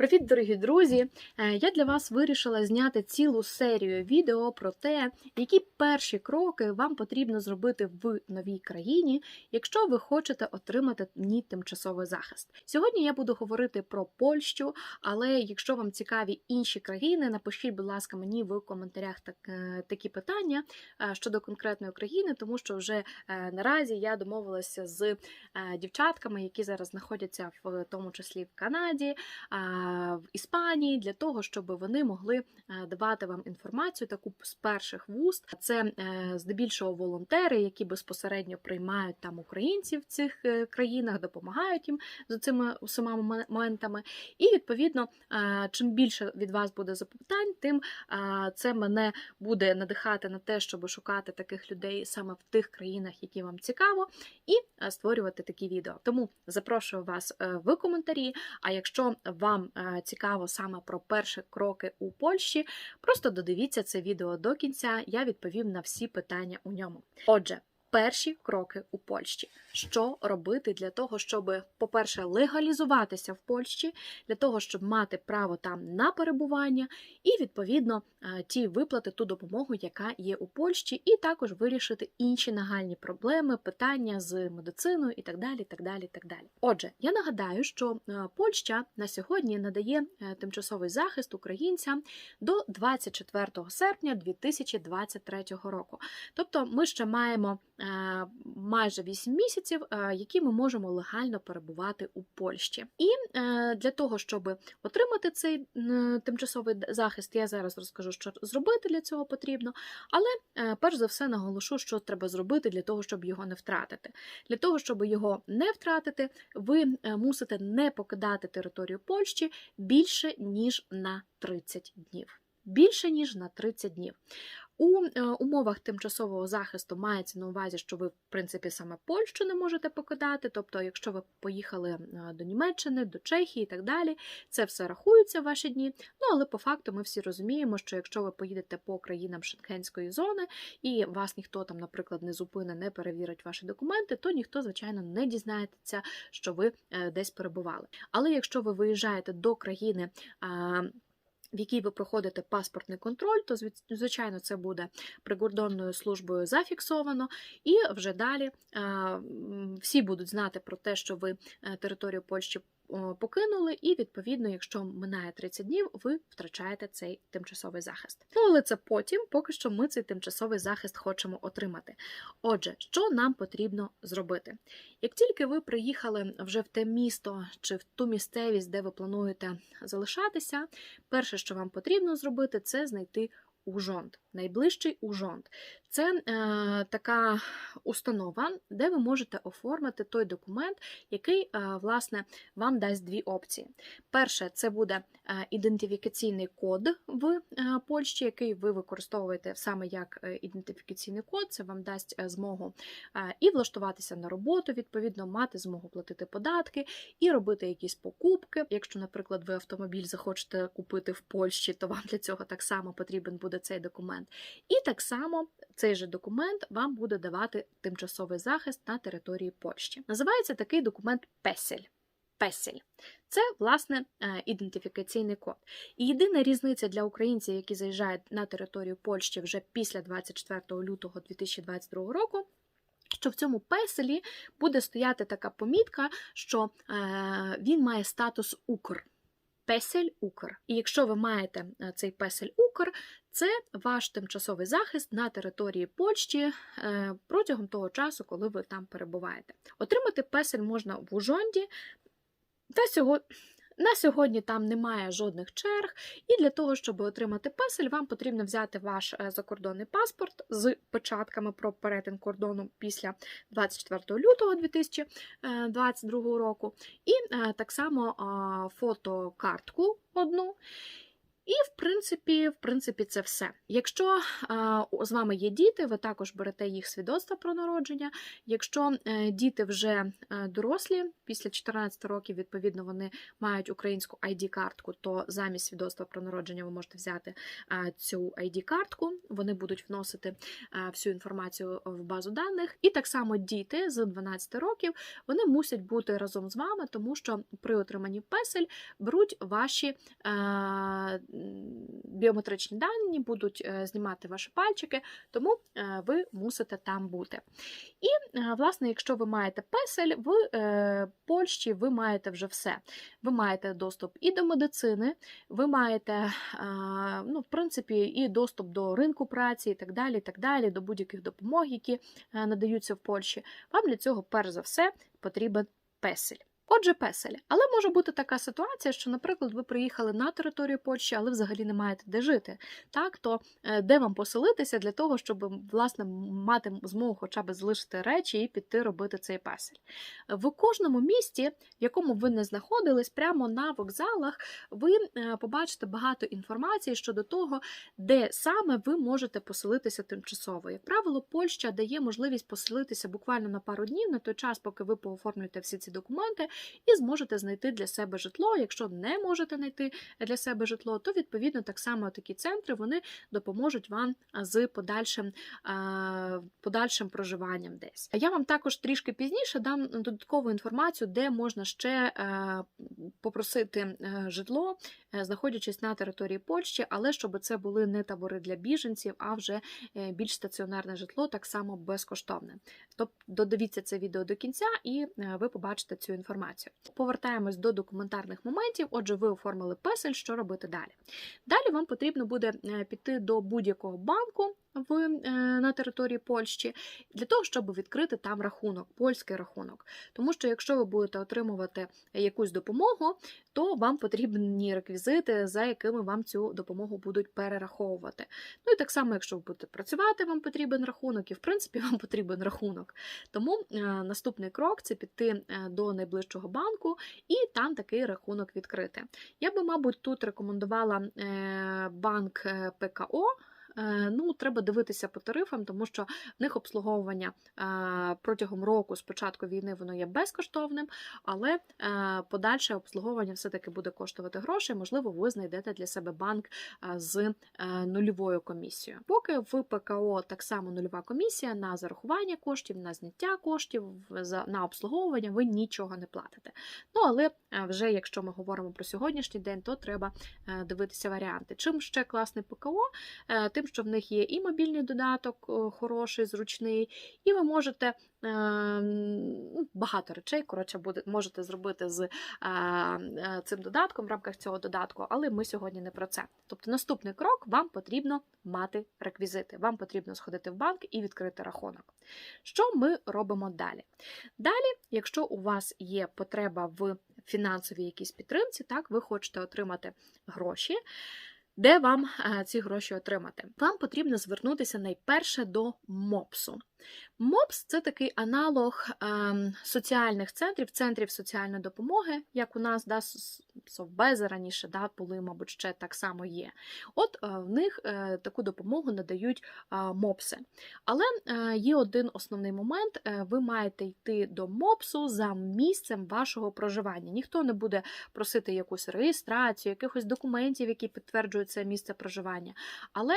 Привіт, дорогі друзі! Е, Я для вас вирішила зняти цілу серію відео про те, які перші кроки вам потрібно зробити в новій країні, якщо ви хочете отримати в ній тимчасовий захист. Сьогодні я буду говорити про Польщу, але якщо вам цікаві інші країни, напишіть, будь ласка, мені в коментарях так, е, такі питання е, щодо конкретної країни, тому що вже наразі я домовилася з дівчатками, які зараз знаходяться в тому числі в Канаді в Іспанії для того, щоб вони могли е, давати вам інформацію таку з перших вуст. Це е, здебільшого волонтери, які безпосередньо приймають там українців в цих е, країнах, допомагають їм з цими усіма момен- моментами. І відповідно, е, чим більше від вас буде запитань, тим е, це мене буде надихати на те, щоб шукати таких людей саме в тих країнах, які вам цікаво, і е, створювати такі відео. Тому запрошую вас е, в коментарі. А якщо вам е, цікаво саме про перші кроки у Польщі, просто додивіться це відео до кінця, я відповім на всі питання у ньому. Отже, перші кроки у Польщі. Що робити для того, щоб, по-перше, легалізуватися в Польщі, для того, щоб мати право там на перебування, і відповідно е, ті виплати, ту допомогу, яка є у Польщі, і також вирішити інші нагальні проблеми, питання з медициною і так далі. так далі, так далі. Отже, я нагадаю, що е, Польща на сьогодні надає е, тимчасовий захист українцям до 24 серпня 2023 року. Тобто, ми ще маємо майже 8 місяців, е, які ми можемо легально перебувати у Польщі. І е, для того, щоб отримати цей тимчасовий захист, я зараз розкажу, що зробити для цього потрібно. Але е, перш за все наголошу, що треба зробити для того, щоб його не втратити. Для того, щоб його не втратити, ви е, мусите не покидати територію Польщі більше ніж на 30 днів. Більше ніж на 30 днів. У е, умовах тимчасового захисту мається на увазі, що ви, в принципі, саме Польщу не можете покидати. Тобто, якщо ви поїхали е, до Німеччини, до Чехії і так далі, це все рахується в ваші дні. Ну але по факту ми всі розуміємо, що якщо ви поїдете по країнам Шенгенської зони і вас ніхто там, наприклад, не зупине, не перевірить ваші документи, то ніхто, звичайно, не дізнається, що ви е, десь перебували. Але якщо ви виїжджаєте до країни. В якій ви проходите паспортний контроль, то звичайно це буде прикордонною службою зафіксовано, і вже далі всі будуть знати про те, що ви е, територію Польщі покинули, і відповідно, якщо минає 30 днів, ви втрачаєте цей тимчасовий захист. Ну але це потім, поки що ми цей тимчасовий захист хочемо отримати. Отже, що нам потрібно зробити? Як тільки ви приїхали вже в те місто чи в ту місцевість, де ви плануєте залишатися, перше, що вам потрібно зробити, це знайти ужонт, найближчий ужонт. Це е, така установа, де ви можете оформити той документ, який е, власне вам дасть дві опції. Перше, це буде е, ідентифікаційний код в е, Польщі, який ви використовуєте саме як е, ідентифікаційний код. Це вам дасть е, змогу е, і влаштуватися на роботу, відповідно, мати змогу платити податки і робити якісь покупки. Якщо, наприклад, ви автомобіль захочете купити в Польщі, то вам для цього так само потрібен буде цей документ. І так само цей же документ вам буде давати тимчасовий захист на території Польщі. Називається такий документ песель. Песель. Це, власне, е, ідентифікаційний код. І єдина різниця для українців, які заїжджають на територію Польщі вже після 24 лютого 2022 року, що в цьому песелі буде стояти така помітка, що е, він має статус Укр. Песель Укр. І якщо ви маєте е, цей песель Укр, це ваш тимчасовий захист на території Польщі е, протягом того часу, коли ви там перебуваєте. Отримати песель можна в Ужонді. Та сього... На сьогодні там немає жодних черг, і для того, щоб отримати песель, вам потрібно взяти ваш е, закордонний паспорт з печатками про перетин кордону після 24 лютого 2022 року, і е, так само фотокартку одну. І, в принципі, в принципі, це все. Якщо з вами є діти, ви також берете їх свідоцтва про народження. Якщо е, діти вже е, дорослі, після 14 років, відповідно, вони мають українську ID-картку, то замість свідоцтва про народження ви можете взяти цю ID-картку. Вони будуть вносити всю інформацію в базу даних. І так само діти з 12 років вони мусять бути разом з вами, тому що при отриманні песель беруть ваші е, біометричні дані, будуть е, знімати ваші пальчики, тому е, ви мусите там бути. І, е, власне, якщо ви маєте песель, в Польщі ви маєте вже все. Ви маєте доступ і до медицини, ви маєте, ну, в принципі, і доступ до ринку праці, і так далі, і так далі, до будь-яких допомог, які надаються в Польщі. Вам для цього, перш за все, потрібен песель. Отже, песель. Але може бути така ситуація, що, наприклад, ви приїхали на територію Польщі, але взагалі не маєте де жити. Так, то е, де вам поселитися для того, щоб власне мати змогу хоча б залишити речі і піти робити цей песель. В кожному місті, в якому ви не знаходились, прямо на вокзалах, ви е, побачите багато інформації щодо того, де саме ви можете поселитися тимчасово. Як правило, Польща дає можливість поселитися буквально на пару днів на той час, поки ви пооформлюєте всі ці документи, і зможете знайти для себе житло. Якщо не можете знайти для себе житло, то відповідно так само такі центри вони допоможуть вам з подальшим, подальшим проживанням десь. Я вам також трішки пізніше дам додаткову інформацію, де можна ще е, попросити е, житло, е, знаходячись на території Польщі, але щоб це були не табори для біженців, а вже більш стаціонарне житло, так само безкоштовне. Тобто додивіться це відео до кінця, і ви побачите цю інформацію. Повертаємось до документарних моментів. Отже, ви оформили песель, що робити далі? Далі вам потрібно буде е, піти до будь-якого банку в, е, на території Польщі для того, щоб відкрити там рахунок, польський рахунок. Тому що якщо ви будете отримувати якусь допомогу, то вам потрібні реквізити, за якими вам цю допомогу будуть перераховувати. Ну і так само, якщо ви будете працювати, вам потрібен рахунок, і в принципі вам потрібен рахунок. Тому е, наступний крок це піти е, до найближчого банку і там такий рахунок відкрити. Я би, мабуть, тут рекомендувала банк ПКО. Е, Ну, треба дивитися по тарифам, тому що в них обслуговування е, протягом року з початку війни воно є безкоштовним, але е, подальше обслуговування все-таки буде коштувати грошей. Можливо, ви знайдете для себе банк з нульовою комісією. Поки в ПКО так само нульова комісія на зарахування коштів, на зняття коштів, на обслуговування ви нічого не платите. Ну, але вже якщо ми говоримо про сьогоднішній день, то треба дивитися варіанти. Чим ще класний ПКО? Тим, що в них є і мобільний додаток е, хороший, зручний, і ви можете е, ну, багато речей коротше, можете зробити з е, е, цим додатком в рамках цього додатку, але ми сьогодні не про це. Тобто, наступний крок вам потрібно мати реквізити. Вам потрібно сходити в банк і відкрити рахунок. Що ми робимо далі? Далі, якщо у вас є потреба в фінансовій якійсь підтримці, так, ви хочете отримати гроші. Де вам е, ці гроші отримати? Вам потрібно звернутися найперше до МОПСу. МОПС це такий аналог ем, соціальних центрів, центрів соціальної допомоги, як у нас да, Совбези раніше да, були, мабуть, ще так само є. От е, в них е, таку допомогу надають е, МОПСи. Але є один основний момент: ви маєте йти до МОПСу за місцем вашого проживання. Ніхто не буде просити якусь реєстрацію, якихось документів, які підтверджують це місце проживання. Але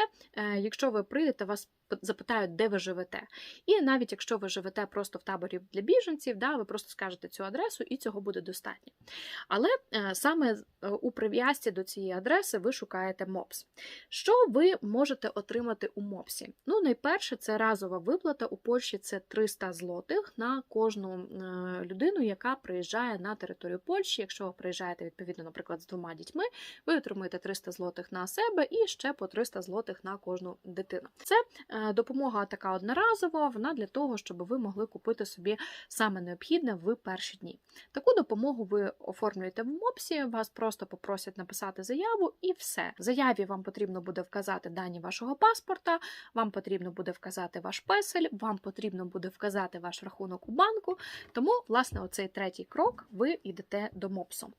якщо ви прийдете, вас запитають, де ви живете. І навіть якщо ви живете просто в таборі для біженців, да, ви просто скажете цю адресу, і цього буде достатньо. Але е, саме е, у прив'язці до цієї адреси ви шукаєте МОПС. Що ви можете отримати у МОПСі? Ну, найперше, це разова виплата у Польщі це 300 злотих на кожну е, людину, яка приїжджає на територію Польщі. Якщо ви приїжджаєте, відповідно, наприклад, з двома дітьми, ви отримуєте 300 злотих на себе і ще по 300 злотих на кожну дитину. Це допомога така одноразова, вона для того, щоб ви могли купити собі саме необхідне в перші дні. Таку допомогу ви оформлюєте в МОПСі, вас просто попросять написати заяву і все. В заяві вам потрібно буде вказати дані вашого паспорта, вам потрібно буде вказати ваш песель, вам потрібно буде вказати ваш рахунок у банку. Тому, власне, оцей третій крок ви йдете до МОПСу.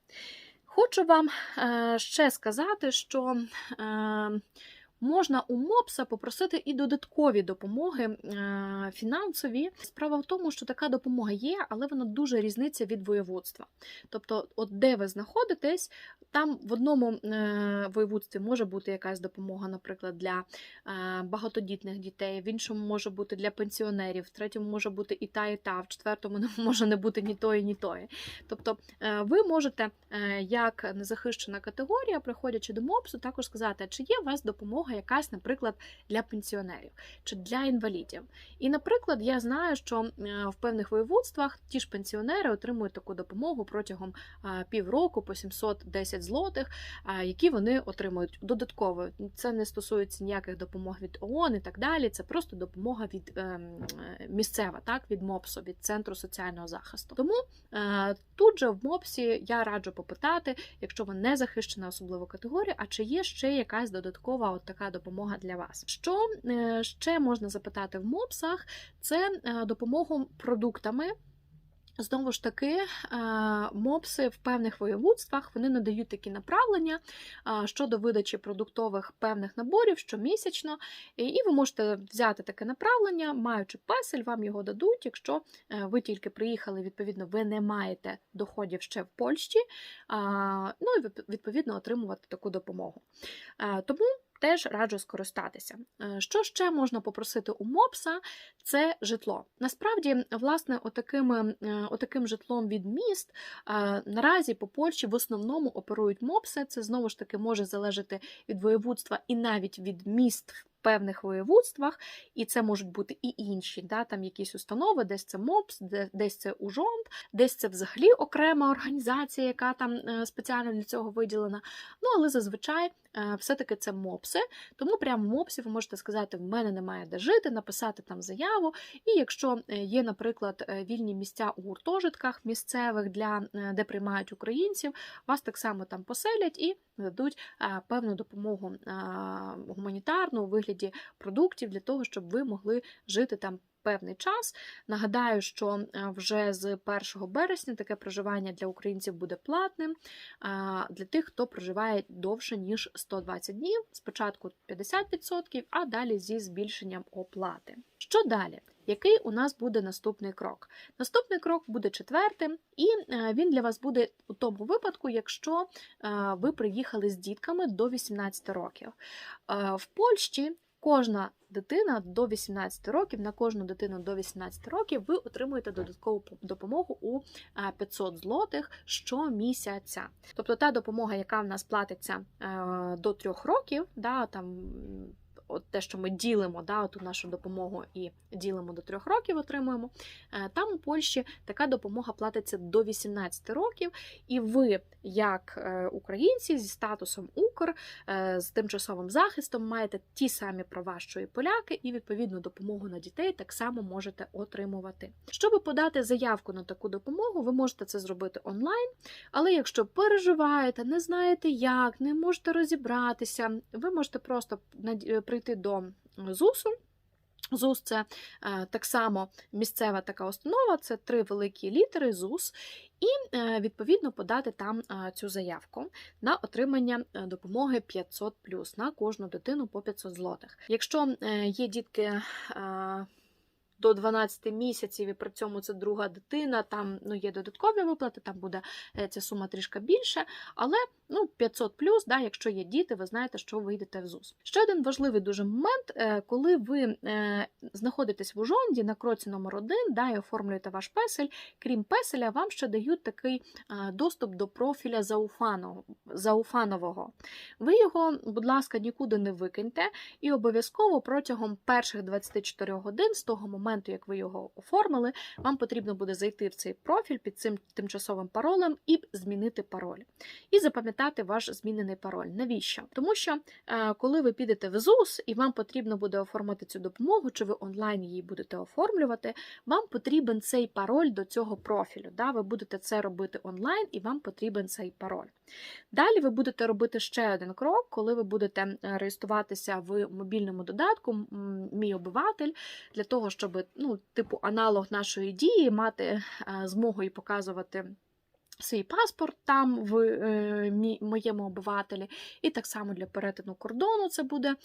Хочу вам е, ще сказати, що е, можна у МОПСа попросити і додаткові допомоги е, фінансові. Справа в тому, що така допомога є, але вона дуже різниця від воєводства. Тобто, от де ви знаходитесь, там в одному е, воєводстві може бути якась допомога, наприклад, для е, багатодітних дітей, в іншому може бути для пенсіонерів, в третьому може бути і та, і та, в четвертому може не бути ні тої, ні тої. Тобто ви можете, як незахищена категорія, приходячи до МОПСу, також сказати, чи є у вас допомога якась, наприклад, для пенсіонерів чи для інвалідів. І, наприклад, я знаю, що е, в певних воєводствах ті ж пенсіонери отримують таку допомогу протягом півроку по 710 злотих, які вони отримують додатково. Це не стосується ніяких допомог від ООН і так далі. Це просто допомога від ем, е, місцева, так від МОПСу, від центру соціального захисту. Тому е, тут же в МОПСі я раджу попитати, якщо ви не захищена особливо категорія, а чи є ще якась додаткова от така допомога для вас. Що е, ще можна запитати в МОПСах? Це е, допомогу продуктами. Знову ж таки, е, мопси в певних воєводствах вони надають такі направлення щодо видачі продуктових певних наборів щомісячно, і ви можете взяти таке направлення, маючи песель, вам його дадуть. Якщо ви тільки приїхали, відповідно, ви не маєте доходів ще в Польщі, ну і відповідно отримувати таку допомогу. Тому теж раджу скористатися. Е, Що ще можна попросити у МОПСа? Це житло. Насправді, власне, отакими, е, отаким житлом від міст е, наразі по Польщі в основному оперують МОПСи. Це знову ж таки може залежати від воєводства і навіть від міст. Певних воєводствах, і це можуть бути і інші, да, там якісь установи, десь це МОПС, де- десь це УЖОНД, десь це взагалі окрема організація, яка там е, спеціально для цього виділена. Ну, але зазвичай е, все-таки це МОПСи, тому прямо в МОПСі ви можете сказати, в мене немає де жити, написати там заяву. І якщо е, є, наприклад, вільні місця у гуртожитках місцевих, для, де приймають українців, вас так само там поселять і дадуть певну допомогу гуманітарну у вигляді продуктів для того, щоб ви могли жити там. Певний час. Нагадаю, що е, вже з 1 березня таке проживання для українців буде платним для тих, хто проживає довше, ніж 120 днів. Спочатку 50%, а далі зі збільшенням оплати. Що далі? Який у нас буде наступний крок? Наступний крок буде четвертим, і е, він для вас буде у тому випадку, якщо е, ви приїхали з дітками до 18 років. В Польщі кожна дитина до 18 років, на кожну дитину до 18 років ви отримуєте додаткову допомогу у е, 500 злотих щомісяця. Тобто та допомога, яка в нас платиться е, до 3 років, да, там. От те, що ми ділимо, да, ту нашу допомогу і ділимо до трьох років, отримуємо. е, Там у Польщі така допомога платиться до 18 років, і ви, як е, українці зі статусом Укр, е, з тимчасовим захистом, маєте ті самі права, що і поляки, і відповідну допомогу на дітей так само можете отримувати. Щоб подати заявку на таку допомогу, ви можете це зробити онлайн. Але якщо переживаєте, не знаєте як, не можете розібратися, ви можете просто над- е, до ЗУСу. ЗУС це е, так само місцева така установа, це три великі літери ЗУС, і е, відповідно подати там е, цю заявку на отримання допомоги 500 на кожну дитину по 500 злотих. Якщо є дітки. До 12 місяців, і при цьому це друга дитина, там ну, є додаткові виплати, там буде е, ця сума трішки більше, але ну, 500 плюс, да, якщо є діти, ви знаєте, що ви йдете в ЗУС. Ще один важливий дуже момент, е, коли ви е, знаходитесь в Ужонді на кроці номер 1 да, і оформлюєте ваш песель, крім песеля, вам ще дають такий доступ до профіля зауфанового. Ви його, будь ласка, нікуди не викиньте, і обов'язково протягом перших 24 годин з того моменту, як ви його оформили, вам потрібно буде зайти в цей профіль під цим тимчасовим паролем і змінити пароль. І запам'ятати ваш змінений пароль. Навіщо? Тому що е, коли ви підете в ЗУС і вам потрібно буде оформити цю допомогу, чи ви онлайн її будете оформлювати, вам потрібен цей пароль до цього профілю. Да? Ви будете це робити онлайн, і вам потрібен цей пароль. Далі ви будете робити ще один крок, коли ви будете е, реєструватися в мобільному додатку Мій обиватель для того, щоб ну, типу аналог нашої дії мати е, змогу і показувати. свій паспорт там в е, моєму обивателі, і так само для перетину кордону це буде е,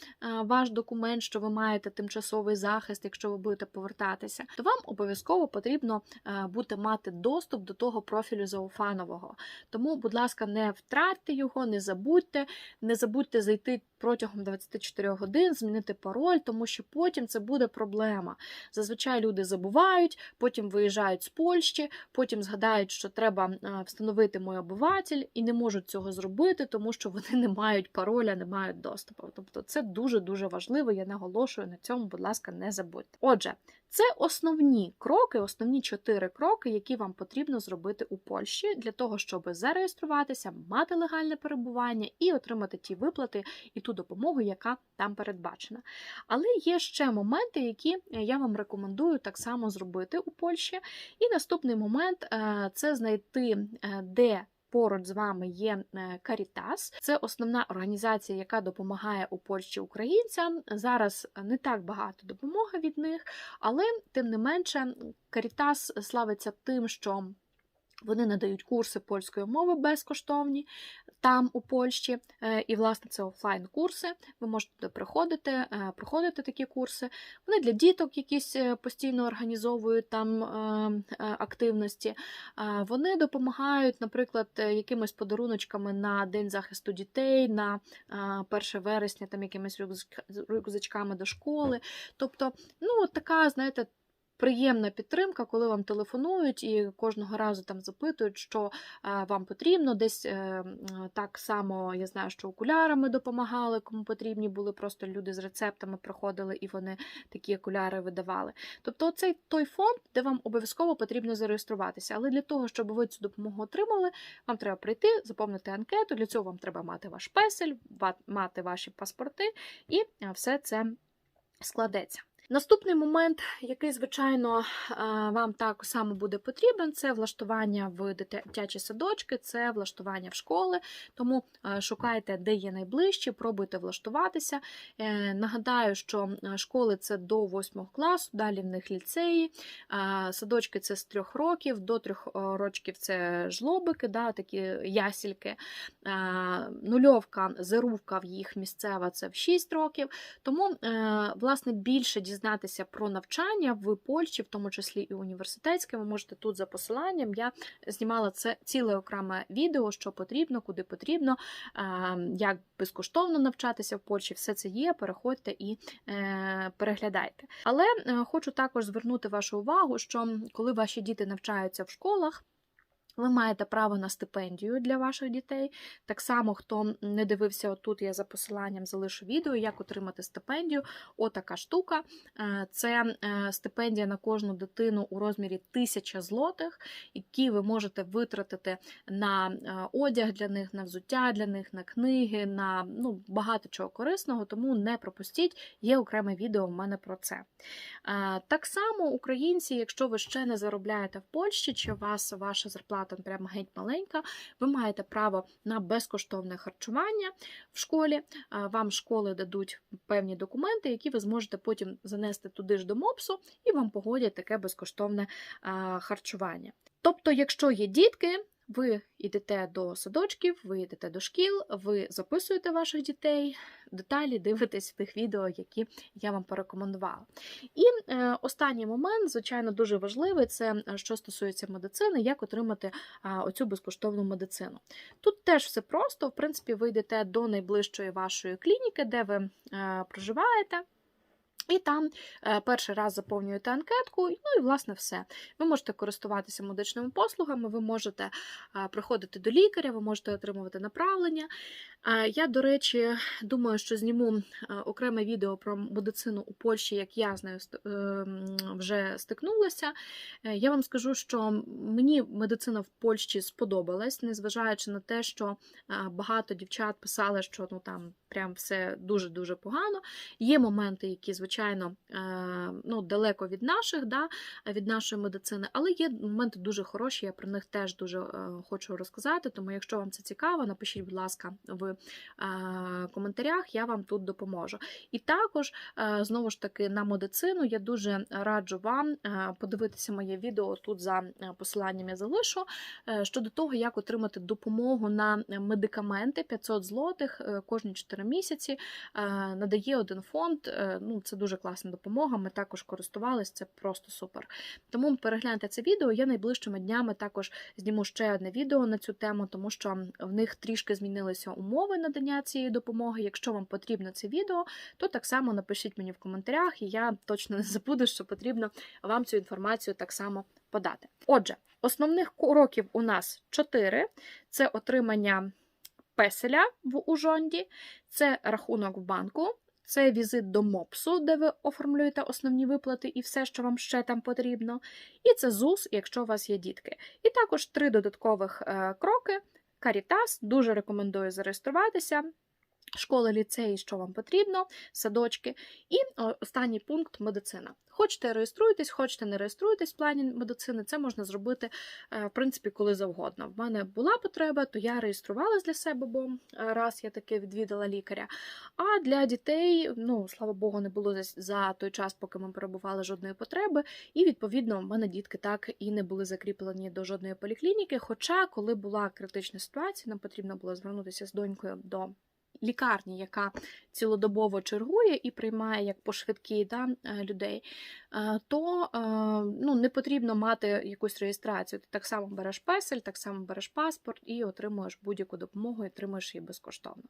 ваш документ, що ви маєте тимчасовий захист, якщо ви будете повертатися, то вам обов'язково потрібно е, буде мати доступ до того профілю зауфанового. Тому, будь ласка, не втратьте його, не забудьте, не забудьте зайти протягом 24 годин, змінити пароль, тому що потім це буде проблема. Зазвичай люди забувають, потім виїжджають з Польщі, потім згадають, що треба е, встановити мій обиватель, і не можуть цього зробити, тому що вони не мають пароля, не мають доступу. Тобто це дуже дуже важливо. Я наголошую на цьому, будь ласка, не забудьте. Отже, це основні кроки, основні чотири кроки, які вам потрібно зробити у Польщі для того, щоб зареєструватися, мати легальне перебування і отримати ті виплати і ту допомогу, яка там передбачена. Але є ще моменти, які я вам рекомендую так само зробити у Польщі. І наступний момент е, це знайти, е, де. Поруч з вами є Карітас. Це основна організація, яка допомагає у Польщі українцям. Зараз не так багато допомоги від них, але тим не менше, Карітас славиться тим, що вони надають курси польської мови безкоштовні там у Польщі, Е, і власне це офлайн курси. Ви можете приходити, е, проходити такі курси. Вони для діток якісь е, постійно організовують там активності. Вони допомагають, наприклад, якимись подаруночками на День захисту дітей, на е, 1 вересня, там якимись рюкзачками до школи. Тобто, ну, така, знаєте, приємна підтримка, коли вам телефонують і кожного разу там запитують, що е, вам потрібно. Десь е, так само я знаю, що окулярами допомагали, кому потрібні були. Просто люди з рецептами приходили і вони такі окуляри видавали. Тобто, цей той фонд, де вам обов'язково потрібно зареєструватися. Але для того, щоб ви цю допомогу отримали, вам треба прийти, заповнити анкету. Для цього вам треба мати ваш песель, мати ваші паспорти, і е, все це складеться. Наступний момент, який, звичайно, е, вам так само буде потрібен, це влаштування в дитячі садочки, це влаштування в школи. Тому е, шукайте, де є найближчі, пробуйте влаштуватися. Е, Нагадаю, що школи це до 8 класу, далі в них ліцеї, садочки це з 3 років, до 3 років це жлобики, да, такі ясільки. Нульовка, зерувка в їх місцева це в 6 років. Тому, власне, більше дізнатися про навчання в Польщі, в тому числі і університетське, ви можете тут за посиланням. Я знімала це ціле окреме відео, що потрібно, куди потрібно, е, як безкоштовно навчатися в Польщі. Все це є. Переходьте і е, переглядайте. Але е, хочу також звернути вашу увагу, що коли ваші діти навчаються в школах. Ви маєте право на стипендію для ваших дітей. Так само, хто не дивився отут, я за посиланням залишу відео, як отримати стипендію. Отака штука. Е, Це е, стипендія на кожну дитину у розмірі 1000 злотих, які ви можете витратити на е, одяг для них, на взуття для них, на книги, на ну, багато чого корисного, тому не пропустіть, є окреме відео в мене про це. Так само, українці, якщо ви ще не заробляєте в Польщі, чи у вас ваша зарплата прямо геть маленька, ви маєте право на безкоштовне харчування в школі. Вам школи дадуть певні документи, які ви зможете потім занести туди ж до МОПСу, і вам погодять таке безкоштовне харчування. Тобто, якщо є дітки, ви йдете до садочків, ви йдете до шкіл, ви записуєте ваших дітей, деталі дивитесь в тих відео, які я вам порекомендувала. І е, останній момент, звичайно, дуже важливий, це е, що стосується медицини, як отримати а, оцю безкоштовну медицину. Тут теж все просто, в принципі, ви йдете до найближчої вашої клініки, де ви е, проживаєте. І там е, перший раз заповнюєте анкетку, ну і власне все. Ви можете користуватися медичними послугами, ви можете е, приходити до лікаря, ви можете отримувати направлення. Е, Я, до речі, думаю, що зніму е, окреме відео про медицину у Польщі, як я з нею е, вже стикнулася. Я вам скажу, що мені медицина в Польщі сподобалась, незважаючи на те, що багато дівчат писали, що ну там прям все дуже дуже погано. Є моменти, які, звичайно, ну, далеко від наших, да, від нашої медицини, але є моменти дуже хороші, я про них теж дуже хочу розказати. Тому, якщо вам це цікаво, напишіть, будь ласка, в в коментарях, я вам тут допоможу. І також, е, знову ж таки, на медицину я дуже раджу вам е, подивитися моє відео тут за е, посиланням я залишу щодо того, як отримати допомогу на медикаменти 500 злотих кожні 4 місяці. Надає один фонд. Ну, це дуже класна допомога. Ми також користувалися, це просто супер. Тому перегляньте це відео. Я найближчими днями також зніму ще одне відео на цю тему, тому що в них трішки змінилися умови надання цієї допомоги. Якщо вам потрібно це відео, то так само напишіть мені в коментарях, і я точно не забуду, що потрібно вам цю інформацію так само подати. Отже, основних кроків у нас чотири: це отримання песеля в Ужонді, це рахунок в банку. Це візит до МОПСу, де ви оформлюєте основні виплати і все, що вам ще там потрібно. І це ЗУС, якщо у вас є дітки. І також три додаткових е, кроки. Карітас дуже рекомендую зареєструватися. Школи, ліцеї, що вам потрібно, садочки. І останній пункт медицина. Хочете реєструйтесь, хочете не реєструйтесь в плані медицини, це можна зробити, е, в принципі, коли завгодно. В мене була потреба, то я реєструвалась для себе, бо раз я таки відвідала лікаря. А для дітей, ну слава Богу, не було за той час, поки ми перебували жодної потреби. І відповідно в мене дітки так і не були закріплені до жодної поліклініки. Хоча, коли була критична ситуація, нам потрібно було звернутися з донькою до лікарні, яка цілодобово чергує і приймає як по швидкій да, е, людей, е, то е, ну, не потрібно мати якусь реєстрацію. Ти так само береш песель, так само береш паспорт і отримуєш будь-яку допомогу, і отримуєш її безкоштовно.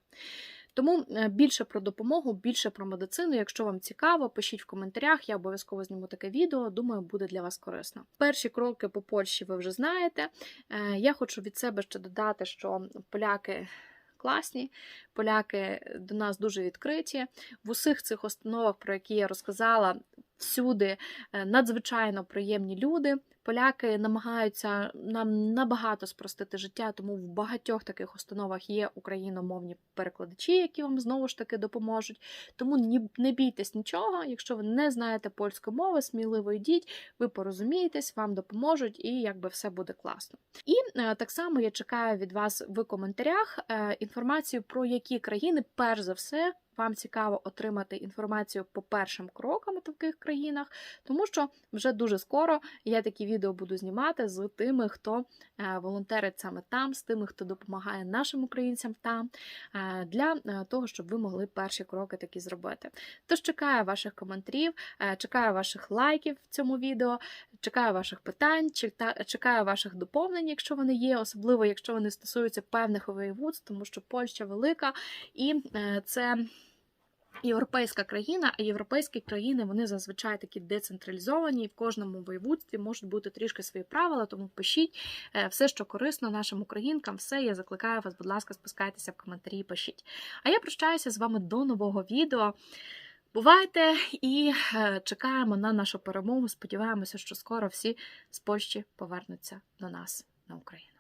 Тому більше про допомогу, більше про медицину. Якщо вам цікаво, пишіть в коментарях, я обов'язково зніму таке відео. Думаю, буде для вас корисно. Перші кроки по Польщі ви вже знаєте. Я хочу від себе ще додати, що поляки. Класні, поляки до нас дуже відкриті. В усіх цих установах, про які я розказала, всюди е, надзвичайно приємні люди. Поляки намагаються нам набагато спростити життя, тому в багатьох таких установах є україномовні перекладачі, які вам знову ж таки допоможуть. Тому не бійтесь нічого. Якщо ви не знаєте польської мови, сміливо йдіть, ви порозумієтесь, вам допоможуть, і якби все буде класно. І е, так само я чекаю від вас в коментарях е, інформацію про які країни, перш за все, вам цікаво отримати інформацію по першим крокам в таких країнах, тому що вже дуже скоро я такі відео буду знімати з тими, хто е, волонтерить саме там, з тими, хто допомагає нашим українцям там, е, для е, того, щоб ви могли перші кроки такі зробити. Тож чекаю ваших коментарів, чекаю ваших лайків в цьому відео, чекаю ваших питань, чекаю ваших доповнень, якщо вони є, особливо якщо вони стосуються певних воєводств, тому що Польща велика і це. Європейська країна, а європейські країни вони зазвичай такі децентралізовані, в кожному воєводстві можуть бути трішки свої правила, тому пишіть е, все, що корисно нашим українкам, все я закликаю вас, будь ласка, спускайтеся в коментарі і пишіть. А я прощаюся з вами до нового відео. Бувайте і е, чекаємо на нашу перемогу. Сподіваємося, що скоро всі з Польщі повернуться до нас на Україну.